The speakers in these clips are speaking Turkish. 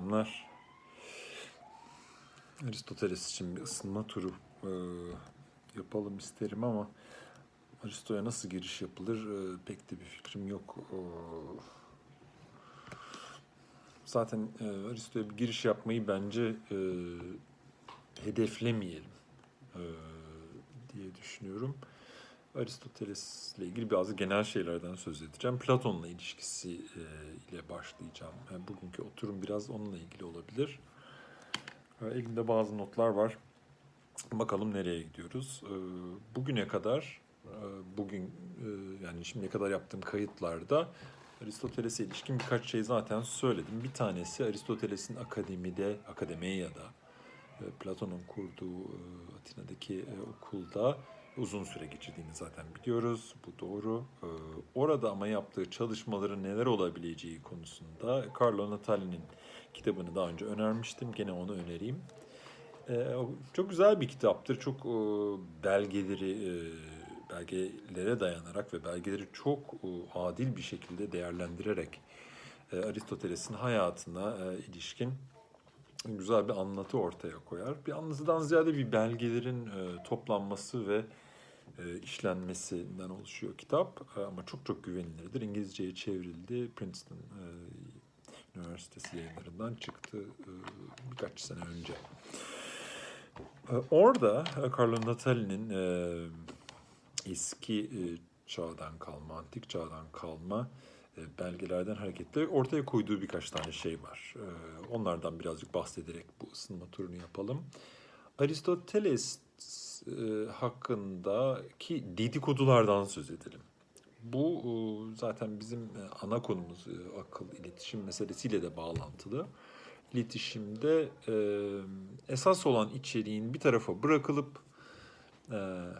Selamlar. Aristoteles için bir ısınma turu e, yapalım isterim ama Aristo'ya nasıl giriş yapılır e, pek de bir fikrim yok. E, zaten e, Aristo'ya bir giriş yapmayı bence e, hedeflemeyelim e, diye düşünüyorum. Aristoteles'le ilgili bazı genel şeylerden söz edeceğim. Platon'la ilişkisi e, ile başlayacağım. Yani bugünkü oturum biraz onunla ilgili olabilir. E, elimde bazı notlar var. Bakalım nereye gidiyoruz. E, bugüne kadar, e, bugün e, yani şimdiye kadar yaptığım kayıtlarda Aristoteles'e ilişkin birkaç şey zaten söyledim. Bir tanesi Aristoteles'in akademide, akademiyada, e, Platon'un kurduğu e, Atina'daki e, okulda uzun süre geçirdiğini zaten biliyoruz. Bu doğru. Ee, Orada ama yaptığı çalışmaların neler olabileceği konusunda Carlo Natali'nin kitabını daha önce önermiştim. Gene onu önereyim. Ee, Çok güzel bir kitaptır. Çok e, belgeleri, e, belgelere dayanarak ve belgeleri çok e, adil bir şekilde değerlendirerek e, Aristoteles'in hayatına e, ilişkin güzel bir anlatı ortaya koyar. Bir anlatıdan ziyade bir belgelerin e, toplanması ve işlenmesinden oluşuyor kitap. E, ama çok çok güvenilirdir. İngilizceye çevrildi. Princeton e, Üniversitesi yayınlarından çıktı e, birkaç sene önce. E, orada e, Carlo Natali'nin e, eski e, çağdan kalma, antik çağdan kalma e, belgelerden hareketle ortaya koyduğu birkaç tane şey var. E, Onlardan birazcık bahsederek bu ısınma turunu yapalım. Aristoteles e, hakkındaki dedikodulardan söz edelim. Bu e, zaten bizim e, ana konumuz e, akıl, iletişim meselesiyle de bağlantılı. İletişimde esas olan içeriğin bir tarafa bırakılıp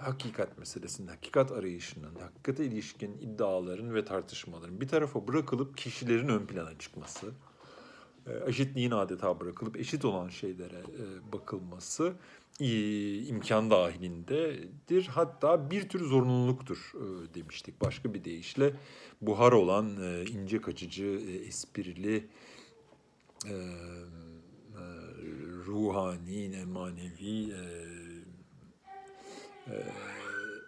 hakikat meselesinin, hakikat arayışının, hakikate ilişkin iddiaların ve tartışmaların bir tarafa bırakılıp kişilerin ön plana çıkması, eşitliğin adeta bırakılıp eşit olan şeylere e, bakılması e, imkan dahilindedir. Hatta bir tür zorunluluktur e, demiştik. Başka bir deyişle buhar olan e, ince kaçıcı, e, esprili, e, e, ruhani, manevi e, e,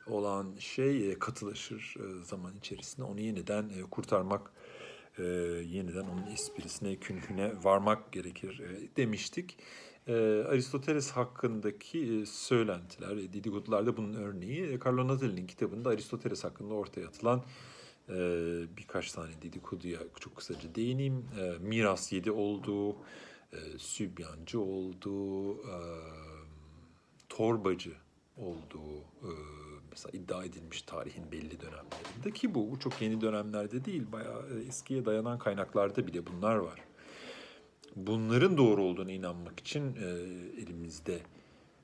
olan şey e, katılaşır e, zaman içerisinde. Onu yeniden e, kurtarmak, e, yeniden onun esprisine, künhüne varmak gerekir e, demiştik. E, Aristoteles hakkındaki e, söylentiler, e, dedikodular da bunun örneği. E, Carlo Natali'nin kitabında Aristoteles hakkında ortaya atılan e, birkaç tane dedikoduya çok kısaca değineyim. E, miras yedi olduğu, e, sübyancı olduğu, e, torbacı olduğu e, mesela iddia edilmiş tarihin belli dönemlerinde ki bu, bu çok yeni dönemlerde değil bayağı e, eskiye dayanan kaynaklarda bile bunlar var. Bunların doğru olduğunu inanmak için e, elimizde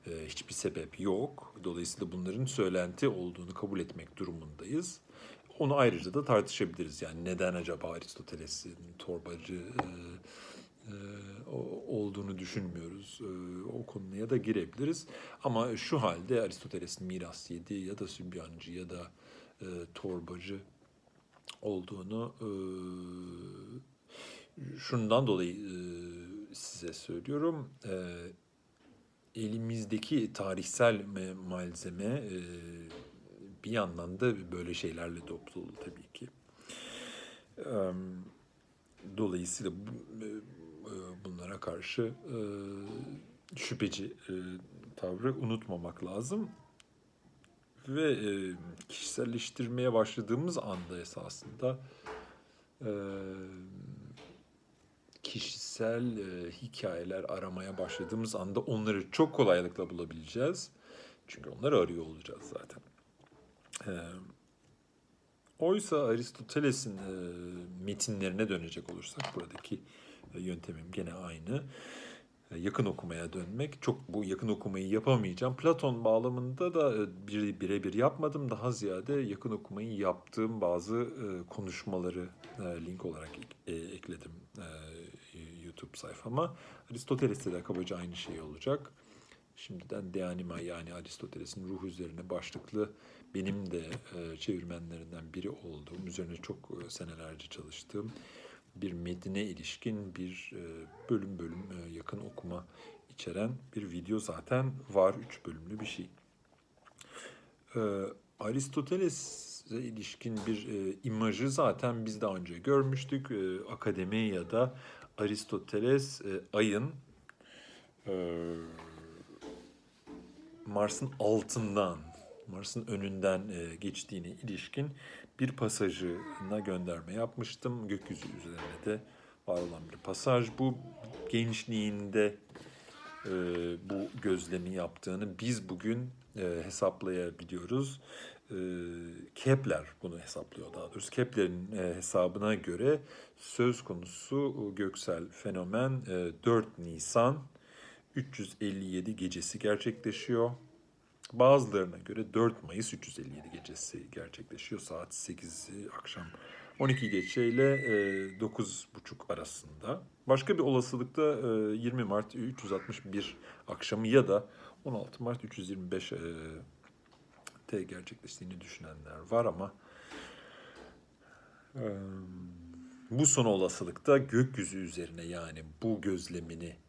e, hiçbir sebep yok. Dolayısıyla bunların söylenti olduğunu kabul etmek durumundayız. Onu ayrıca da tartışabiliriz. Yani neden acaba Aristoteles'in torbacı e, e, olduğunu düşünmüyoruz. E, o konuya da girebiliriz. Ama şu halde Aristoteles'in miras yedi ya da sübyancı ya da e, torbacı olduğunu e, şundan dolayı e, size söylüyorum. Elimizdeki tarihsel me- malzeme bir yandan da böyle şeylerle dolu tabii ki. Dolayısıyla bu- bunlara karşı e, şüpheci e, tavrı unutmamak lazım. Ve e, kişiselleştirmeye başladığımız anda esasında e, kişisel e, hikayeler aramaya başladığımız anda onları çok kolaylıkla bulabileceğiz. Çünkü onları arıyor olacağız zaten. E, Oysa Aristoteles'in e, metinlerine dönecek olursak buradaki e, yöntemim gene aynı. E, yakın okumaya dönmek. Çok bu yakın okumayı yapamayacağım. Platon bağlamında da e, bir birebir yapmadım. Daha ziyade yakın okumayı yaptığım bazı konuşmaları link olarak ek- ekledim YouTube sayfama. Aristoteles'te de kabaca aynı şey olacak. Şimdiden De Anima yani Aristoteles'in ruh üzerine başlıklı benim de e, çevirmenlerinden biri olduğum, üzerine çok e, senelerce çalıştığım bir metine ilişkin bir e, bölüm bölüm yakın okuma içeren bir video zaten var. Üç bölümlü bir şey. E, Aristoteles'e ilişkin bir e, imajı zaten biz daha önce görmüştük. E, Akademiya'da Aristoteles e, ayın e, Mars'ın altından, Mars'ın önünden e, geçtiğine ilişkin bir pasajına gönderme yapmıştım. Gökyüzü üzerine de var olan bir pasaj. Bu gençliğinde e, bu gözlemi yaptığını biz bugün e, hesaplayabiliyoruz. Kepler bunu hesaplıyor daha doğrusu. Kepler'in hesabına göre söz konusu göksel fenomen e, 4 Nisan 357 gecesi gerçekleşiyor. Bazılarına göre 4 Mayıs 357 gecesi gerçekleşiyor. Saat 8'i akşam 12 geçe ile e, 9.30 arasında. Başka bir olasılıkta e, 20 Mart 361 akşamı ya da 16 Mart 325 e, te gerçekleştiğini düşünenler var ama e, bu son olasılıkta gökyüzü üzerine yani bu gözlemini e,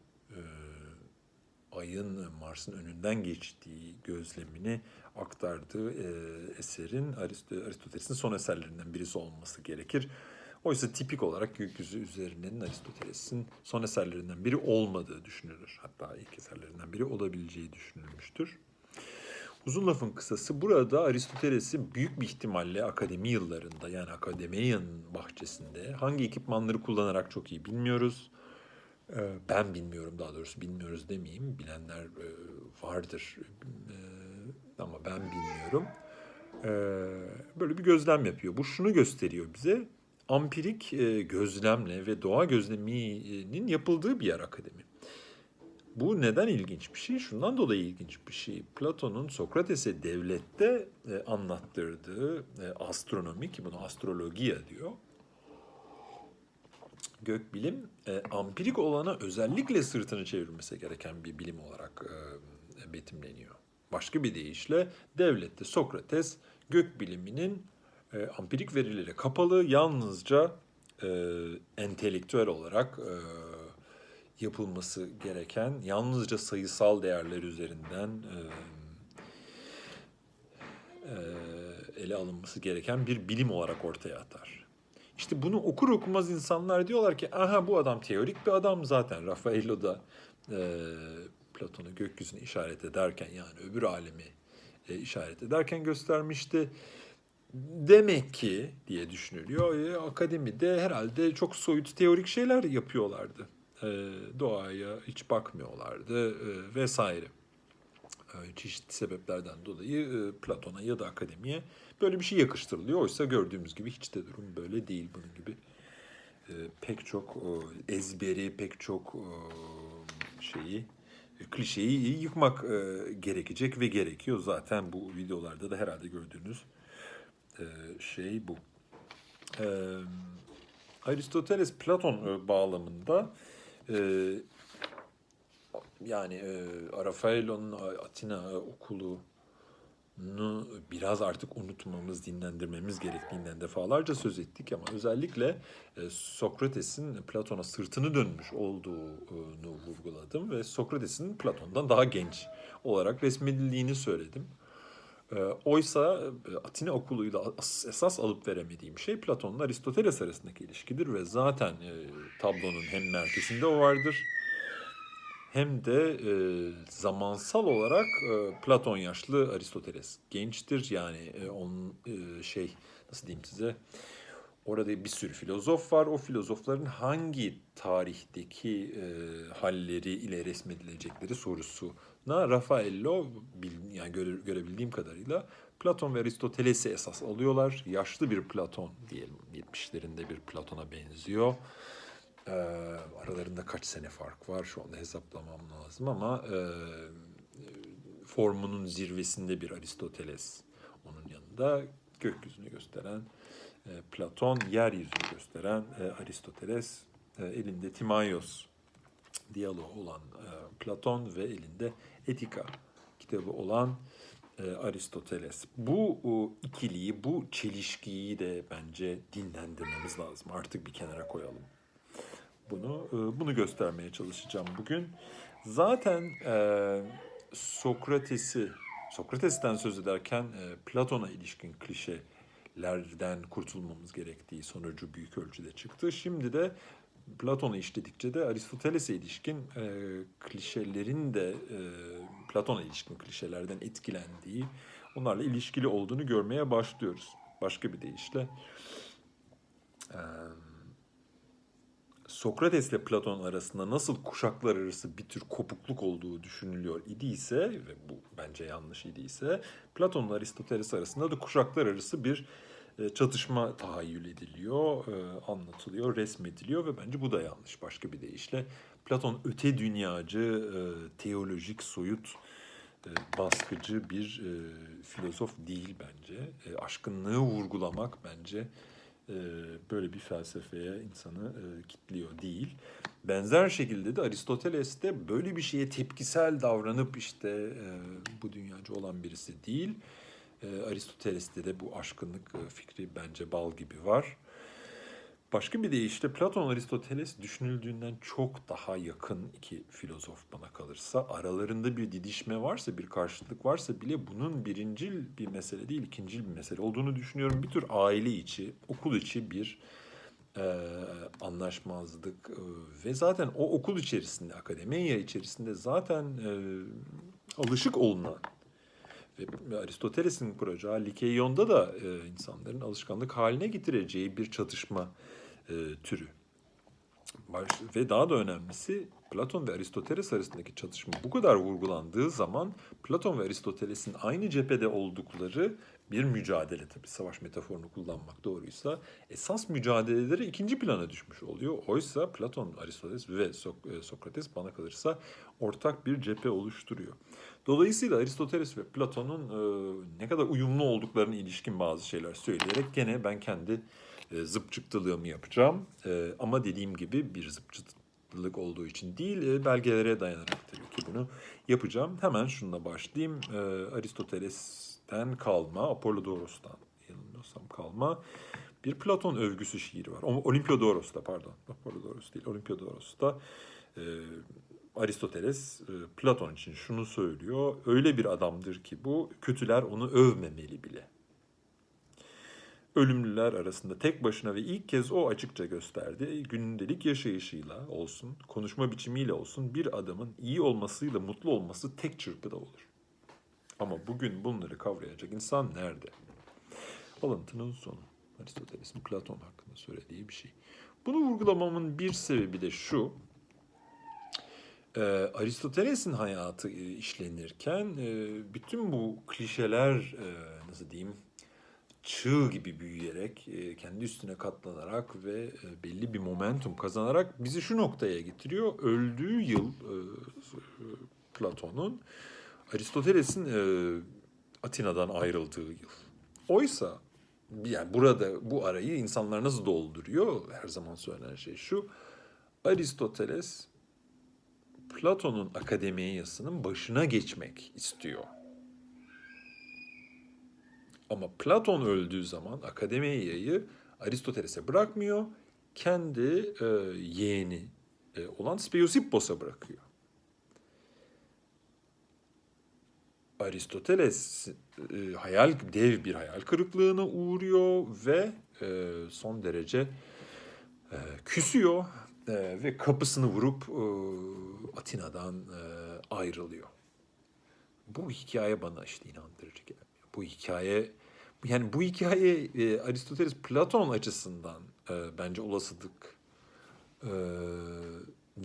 ayın Mars'ın önünden geçtiği gözlemini aktardığı e, eserin Arist- Aristoteles'in son eserlerinden birisi olması gerekir. Oysa tipik olarak gökyüzü üzerinin Aristoteles'in son eserlerinden biri olmadığı düşünülür. Hatta ilk eserlerinden biri olabileceği düşünülmüştür. Uzun lafın kısası burada Aristoteles'i büyük bir ihtimalle akademi yıllarında yani akademiyanın bahçesinde hangi ekipmanları kullanarak çok iyi bilmiyoruz. Ee, Ben bilmiyorum daha doğrusu bilmiyoruz demeyeyim. Bilenler e, vardır Ee, ama ben bilmiyorum. Ee, Böyle bir gözlem yapıyor. Bu şunu gösteriyor bize. Ampirik e, gözlemle ve doğa gözleminin yapıldığı bir yer akademi. Bu neden ilginç bir şey? Şundan dolayı ilginç bir şey. Platon'un Sokrates'e devlette e, anlattırdığı astronomi ki bunu astrologiya diyor. Gökbilim e, ampirik olana özellikle sırtını çevirmesi gereken bir bilim olarak e, betimleniyor. Başka bir deyişle devlette Sokrates gökbiliminin e, ampirik verilere kapalı yalnızca e, entelektüel olarak e, yapılması gereken yalnızca sayısal değerler üzerinden e, e, ele alınması gereken bir bilim olarak ortaya atar. İşte bunu okur okumaz insanlar diyorlar ki aha bu adam teorik bir adam zaten. Raffaello da e, Platon'u gökyüzüne işaret ederken yani öbür alemi e, işaret ederken göstermişti. Demek ki diye düşünülüyor. E, akademide herhalde çok soyut teorik şeyler yapıyorlardı. E, doğaya hiç bakmıyorlardı e, vesaire. E, çeşitli sebeplerden dolayı e, Platon'a ya da akademiye böyle bir şey yakıştırılıyor. Oysa gördüğümüz gibi hiç de durum böyle değil. Bunun gibi e, pek çok ezberi, pek çok şeyi, klişeyi yıkmak gerekecek ve gerekiyor. Zaten bu videolarda da herhalde gördüğünüz şey bu. Aristoteles Platon bağlamında yani e, Raffaello'nun Atina okulunu biraz artık unutmamız, dinlendirmemiz gerektiğinden defalarca söz ettik ama özellikle e, Sokrates'in Platon'a sırtını dönmüş olduğunu vurguladım ve Sokrates'in Platon'dan daha genç olarak resmedildiğini söyledim. E, Oysa e, Atina okuluyla as- esas alıp veremediğim şey Platon'la Aristoteles arasındaki ilişkidir ve zaten e, tablonun hem merkezinde o vardır hem de e, zamansal olarak e, Platon yaşlı, Aristoteles gençtir. Yani e, onun e, şey nasıl diyeyim size orada bir sürü filozof var. O filozofların hangi tarihteki e, halleri ile resmedilecekleri sorusuna Raffaello bil- yani göre, görebildiğim kadarıyla Platon ve Aristoteles'i esas alıyorlar. Yaşlı bir Platon diyelim 70'lerinde bir Platon'a benziyor. Ee, aralarında kaç sene fark var şu anda hesaplamam lazım ama e, formunun zirvesinde bir Aristoteles onun yanında gökyüzünü gösteren e, Platon, yeryüzünü gösteren e, Aristoteles, e, elinde Timaios diyaloğu olan e, Platon ve elinde Etika kitabı olan e, Aristoteles. Bu o, ikiliyi, bu çelişkiyi de bence dinlendirmemiz lazım. Artık bir kenara koyalım. Bunu e, bunu göstermeye çalışacağım bugün. Zaten e, Sokrates'i Sokrates'ten söz ederken e, Platon'a ilişkin klişelerden kurtulmamız gerektiği sonucu büyük ölçüde çıktı. Şimdi de Platon'u işledikçe de Aristoteles'e ilişkin e, klişelerin de e, Platon'a ilişkin klişelerden etkilendiği, onlarla ilişkili olduğunu görmeye başlıyoruz. Başka bir deyişle e, Sokrates ile Platon arasında nasıl kuşaklar arası bir tür kopukluk olduğu düşünülüyor idiyse ve bu bence yanlış idiyse Platon ile Aristoteles arasında da kuşaklar arası bir e, çatışma tahayyül ediliyor, e, anlatılıyor, resmediliyor ve bence bu da yanlış başka bir deyişle. Platon öte dünyacı, e, teolojik, soyut, baskıcı bir filozof değil bence. Aşkınlığı vurgulamak bence böyle bir felsefeye insanı e, kitliyor değil. Benzer şekilde de Aristoteles de böyle bir şeye tepkisel davranıp işte e, bu dünyacı olan birisi değil. E, Aristoteles'te de bu aşkınlık e, fikri bence bal gibi var. Başka bir deyişle Platon Aristoteles düşünüldüğünden çok daha yakın iki filozof bana kalırsa. Aralarında bir didişme varsa, bir karşıtlık varsa bile bunun birincil bir mesele değil, ikincil bir mesele olduğunu düşünüyorum. Bir tür aile içi, okul içi bir e, anlaşmazlık e, ve zaten o okul içerisinde, akademiya içerisinde zaten e, alışık olunan ve Aristoteles'in kuracağı Likeion'da da e, insanların alışkanlık haline getireceği bir çatışma e, türü. Baş, ve daha da önemlisi Platon ve Aristoteles arasındaki çatışma bu kadar vurgulandığı zaman Platon ve Aristoteles'in aynı cephede oldukları bir mücadele tabii savaş metaforunu kullanmak doğruysa esas mücadeleleri ikinci plana düşmüş oluyor. Oysa Platon, Aristoteles ve Sok- e, Sokrates bana kalırsa ortak bir cephe oluşturuyor. Dolayısıyla Aristoteles ve Platon'un e, ne kadar uyumlu olduklarına ilişkin bazı şeyler söyleyerek gene ben kendi e, zıpçıktılığımı yapacağım. E, ama dediğim gibi bir zıpçıklık olduğu için değil, e, belgelere dayanarak tabii ki bunu yapacağım. Hemen şununla başlayayım. Aristoteles'ten kalma, Apollodoros'tan yanılmıyorsam kalma bir Platon övgüsü şiiri var. Olimpiyodoros'ta pardon. Apollodoros değil, Olimpiyodoros'ta e, Aristoteles Platon için şunu söylüyor. Öyle bir adamdır ki bu kötüler onu övmemeli bile. Ölümlüler arasında tek başına ve ilk kez o açıkça gösterdi. Gündelik yaşayışıyla olsun, konuşma biçimiyle olsun bir adamın iyi olmasıyla mutlu olması tek çırpıda olur. Ama bugün bunları kavrayacak insan nerede? Alıntının sonu. Aristoteles'in Platon hakkında söylediği bir şey. Bunu vurgulamamın bir sebebi de şu. Ee, Aristoteles'in hayatı e, işlenirken e, bütün bu klişeler e, nasıl diyeyim çığ gibi büyüyerek e, kendi üstüne katlanarak ve e, belli bir momentum kazanarak bizi şu noktaya getiriyor. Öldüğü yıl e, Platon'un Aristoteles'in Atina'dan ayrıldığı yıl. Oysa yani burada bu arayı insanlar nasıl dolduruyor? Her zaman söylenen şey şu. Aristoteles Platon'un akademiyasının başına geçmek istiyor. Ama Platon öldüğü zaman akademiyayı Aristoteles'e bırakmıyor. Kendi e, yeğeni e, olan Speusippos'a bırakıyor. Aristoteles e, hayal dev bir hayal kırıklığına uğruyor ve e, son derece e, küsüyor e, ve kapısını vurup e, Atina'dan e, ayrılıyor. Bu hikaye bana işte inandırıcı gelmiyor. Bu hikaye yani bu hikaye e, Aristoteles Platon açısından e, bence olasılık e,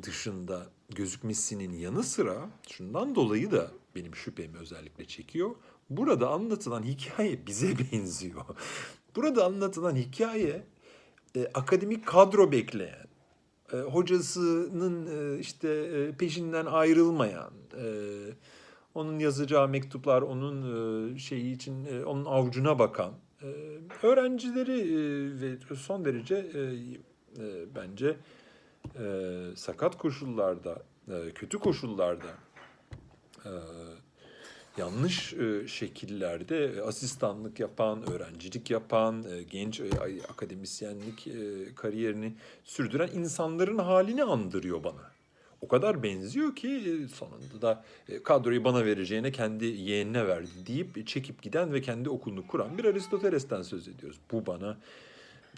dışında gözükmesinin yanı sıra şundan dolayı da benim şüphemi özellikle çekiyor. Burada anlatılan hikaye bize benziyor. Burada anlatılan hikaye e, akademik kadro bekleyen, e, hocasının e, işte e, peşinden ayrılmayan, e, onun yazacağı mektuplar onun e, şeyi için e, onun avucuna bakan e, öğrencileri ve son derece bence sakat koşullarda, kötü koşullarda yanlış şekillerde asistanlık yapan, öğrencilik yapan, genç akademisyenlik kariyerini sürdüren insanların halini andırıyor bana. O kadar benziyor ki e, sonunda da e, kadroyu bana vereceğine kendi yeğenine verdi deyip çekip giden ve kendi okulunu kuran bir Aristoteles'ten söz ediyoruz. Bu bana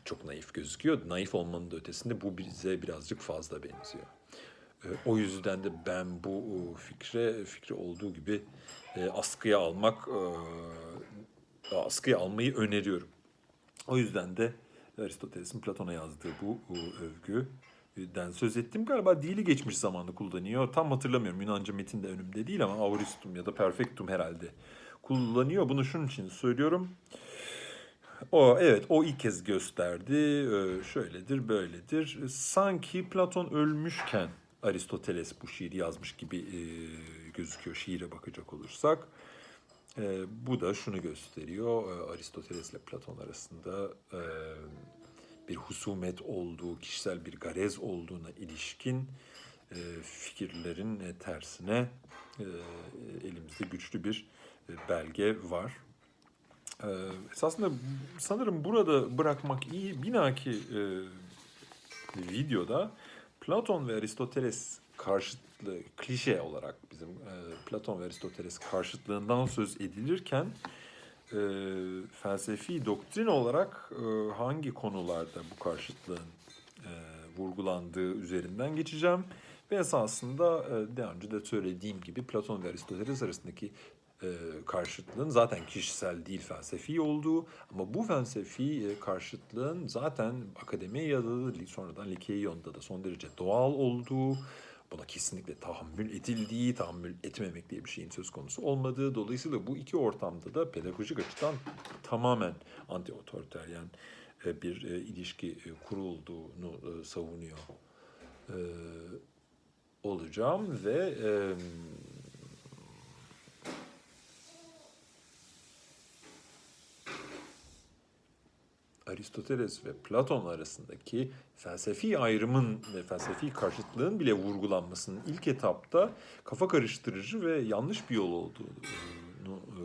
çok naif gözüküyor. Naif olmanın da ötesinde bu bize birazcık fazla benziyor. E, O yüzden de ben bu fikre fikri olduğu gibi askıya almak askıya almayı öneriyorum. O yüzden de Aristoteles'in Platon'a yazdığı bu, bu övgüden söz ettim. Galiba dili geçmiş zamanlı kullanıyor. Tam hatırlamıyorum. Yunanca metin de önümde değil ama auristum ya da perfectum herhalde kullanıyor. Bunu şunun için söylüyorum. O evet o ilk kez gösterdi. Ee, şöyledir, böyledir. Sanki Platon ölmüşken Aristoteles bu şiiri yazmış gibi e, gözüküyor şiire bakacak olursak. E, bu da şunu gösteriyor. E, Aristoteles ile Platon arasında e, bir husumet olduğu, kişisel bir garez olduğuna ilişkin e, fikirlerin e, tersine e, elimizde güçlü bir belge var. Esasında sanırım burada bırakmak iyi. Binaki e, videoda Platon ve Aristoteles karşıtlığı, klişe olarak bizim Platon ve Aristoteles karşıtlığından söz edilirken e, felsefi doktrin olarak e, hangi konularda bu karşıtlığın e, vurgulandığı üzerinden geçeceğim. Ve esasında e, daha önce de söylediğim gibi Platon ve Aristoteles arasındaki e, karşıtlığın zaten kişisel değil felsefi olduğu ama bu felsefi e, karşıtlığın zaten akademiyada da sonradan Likeion'da da son derece doğal olduğu buna kesinlikle tahammül edildiği, tahammül etmemek diye bir şeyin söz konusu olmadığı. Dolayısıyla bu iki ortamda da pedagojik açıdan tamamen anti-otoriteryen e, bir e, ilişki e, kurulduğunu savunuyor olacağım ve Aristoteles ve Platon arasındaki felsefi ayrımın ve felsefi karşıtlığın bile vurgulanmasının ilk etapta kafa karıştırıcı ve yanlış bir yol olduğunu e,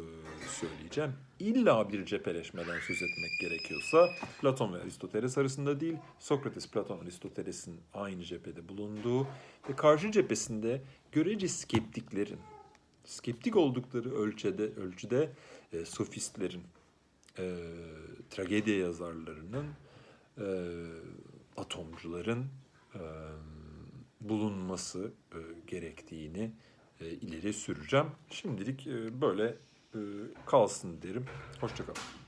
söyleyeceğim. İlla bir cepheleşmeden söz etmek gerekiyorsa Platon ve Aristoteles arasında değil, Sokrates, Platon, Aristoteles'in aynı cephede bulunduğu ve karşı cephesinde görece skeptiklerin, skeptik oldukları ölçüde, ölçüde e, sofistlerin, e, tragedya yazarlarının, e, atomcuların e, bulunması e, gerektiğini e, ileri süreceğim. Şimdilik e, böyle e, kalsın derim. Hoşçakalın.